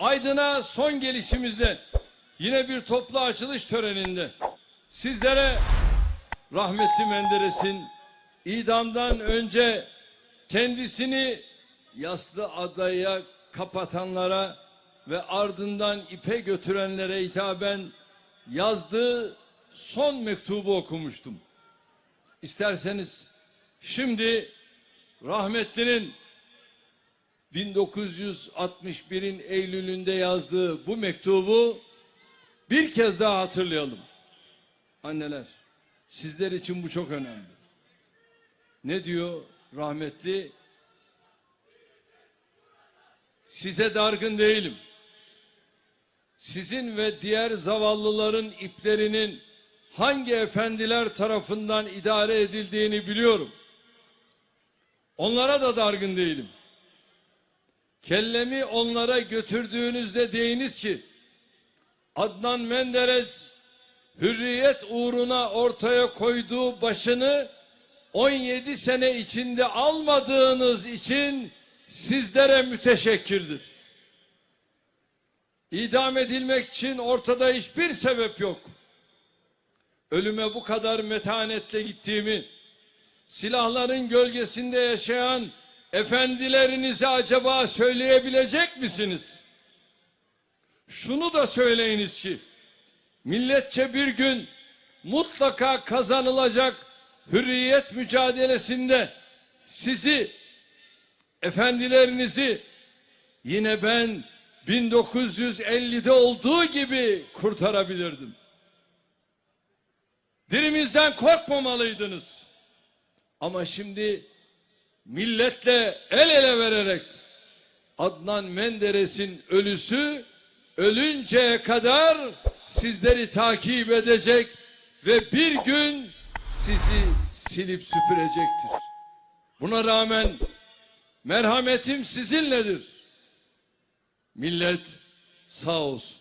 Aydın'a son gelişimizde yine bir toplu açılış töreninde sizlere rahmetli Menderes'in idamdan önce kendisini yaslı adaya kapatanlara ve ardından ipe götürenlere hitaben yazdığı son mektubu okumuştum. İsterseniz şimdi rahmetlinin 1961'in Eylül'ünde yazdığı bu mektubu bir kez daha hatırlayalım. Anneler, sizler için bu çok önemli. Ne diyor rahmetli? Size dargın değilim. Sizin ve diğer zavallıların iplerinin hangi efendiler tarafından idare edildiğini biliyorum. Onlara da dargın değilim. Kellemi onlara götürdüğünüzde deyiniz ki Adnan Menderes hürriyet uğruna ortaya koyduğu başını 17 sene içinde almadığınız için sizlere müteşekkirdir. İdam edilmek için ortada hiçbir sebep yok. Ölüme bu kadar metanetle gittiğimi, silahların gölgesinde yaşayan efendilerinize acaba söyleyebilecek misiniz? Şunu da söyleyiniz ki, milletçe bir gün mutlaka kazanılacak hürriyet mücadelesinde sizi, efendilerinizi yine ben 1950'de olduğu gibi kurtarabilirdim. Dilimizden korkmamalıydınız. Ama şimdi milletle el ele vererek Adnan Menderes'in ölüsü ölünceye kadar sizleri takip edecek ve bir gün sizi silip süpürecektir. Buna rağmen merhametim sizinledir. Millet sağ olsun.